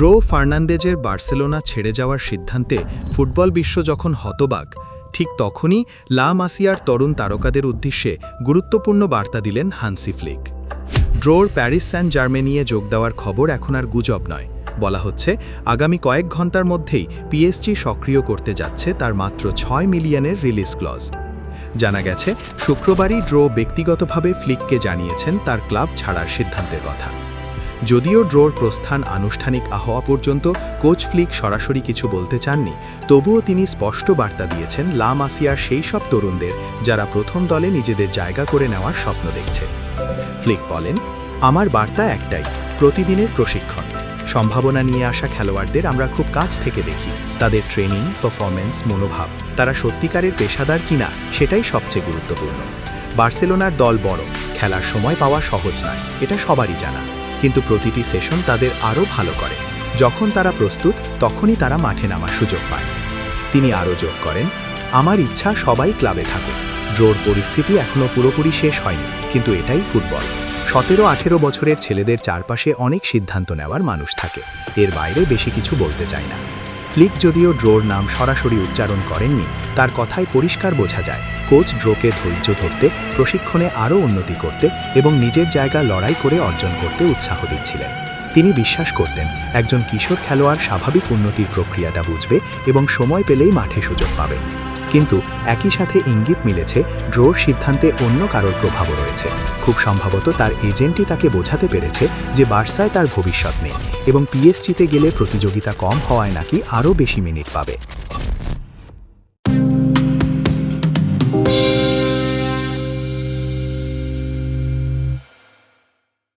Draw ফার্নান্দেজের Barcelona ছেড়ে যাওয়ার সিদ্ধান্তে ফুটবল বিশ্ব যখন হতবাক, ঠিক তখনই লা মাসিয়ার তরুণ তারকাদের উদ্দেশ্যে গুরুত্বপূর্ণ বার্তা দিলেন হানসি ফ্লিক। ড্রোর প্যারিস স্যান্ট জার্মেনিয়ে যোগ দেওয়ার খবর এখন আর গুজব নয়। বলা হচ্ছে, আগামী কয়েক ঘণ্টার মধ্যেই পিএসজি সক্রিয় করতে যাচ্ছে তার মাত্র ছয় মিলিয়নের রিলিজ ক্লজ। জানা গেছে, শুক্রবারই ড্রো ব্যক্তিগতভাবে ফ্লিককে জানিয়েছেন তার ক্লাব ছাড়ার সিদ্ধান্তের কথা। যদিও ড্রোর প্রস্থান আনুষ্ঠানিক আহ্বা পর্যন্ত, কোচ ফ্লিক সরাসরি কিছু বলতে চাননি। তবুও তিনি স্পষ্ট বার্তা দিয়েছেন, লা মাসিয়ার সেই সব তরুণদের যারা প্রথম দলে নিজেদের জায়গা করে নেওয়ার স্বপ্ন দেখছে। ফ্লিক বলেন, আমার বার্তা একটাই, প্রতিদিনের প্রশিক্ষণ। সম্ভাবনা নিয়ে আসা খেলোয়াড়দের আমরা খুব কাছ থেকে দেখি। তাদের ট্রেনিং পারফরমেন্স মনোভাব, তারা সত্যিকারের পেশাদার কিনা, সেটাই সবচেয়ে গুরুত্বপূর্ণ। বার্সেলোনার দল বড়, খেলার সময় পাওয়া সহজ নয়, এটা সবারই জানা। কিন্তু প্রতিটি সেশন তাদের আরও ভালো করে। যখন তারা প্রস্তুত, তখনই তারা মাঠে নামার সুযোগ পায়। তিনি আরও যোগ করেন, আমার ইচ্ছা সবাই ক্লাবে থাকুক। জোর পরিস্থিতি এখনও পুরোপুরি শেষ হয়নি, কিন্তু এটাই ফুটবল। সতেরো আঠেরো বছরের ছেলেদের চারপাশে অনেক সিদ্ধান্ত নেওয়ার মানুষ থাকে। এর বাইরে বেশি কিছু বলতে চায় না। ফ্লিক যদিও ড্রোর নাম সরাসরি উচ্চারণ করেননি, তার কথায় পরিষ্কার বোঝা যায়। কোচ ড্রোকে ধৈর্য ধরতে, প্রশিক্ষণে আরও উন্নতি করতে এবং নিজের জায়গা লড়াই করে অর্জন করতে উৎসাহ দিচ্ছিলেন। তিনি বিশ্বাস করতেন, একজন কিশোর খেলোয়াড় স্বাভাবিক উন্নতির প্রক্রিয়াটা বুঝবে এবং সময় পেলেই মাঠে সুযোগ পাবে। কিন্তু একই সাথে ইঙ্গিত মিলেছে, ড্রোর সিদ্ধান্তে অন্য কারোর প্রভাবও রয়েছে। খুব সম্ভবত তার এজেন্টই তাকে বোঝাতে পেরেছে যে বার্সায় তার ভবিষ্যৎ নেই এবং পিএসজিতে গেলে প্রতিযোগিতা কম হওয়ায় নাকি আরও বেশি মিনিট পাবে।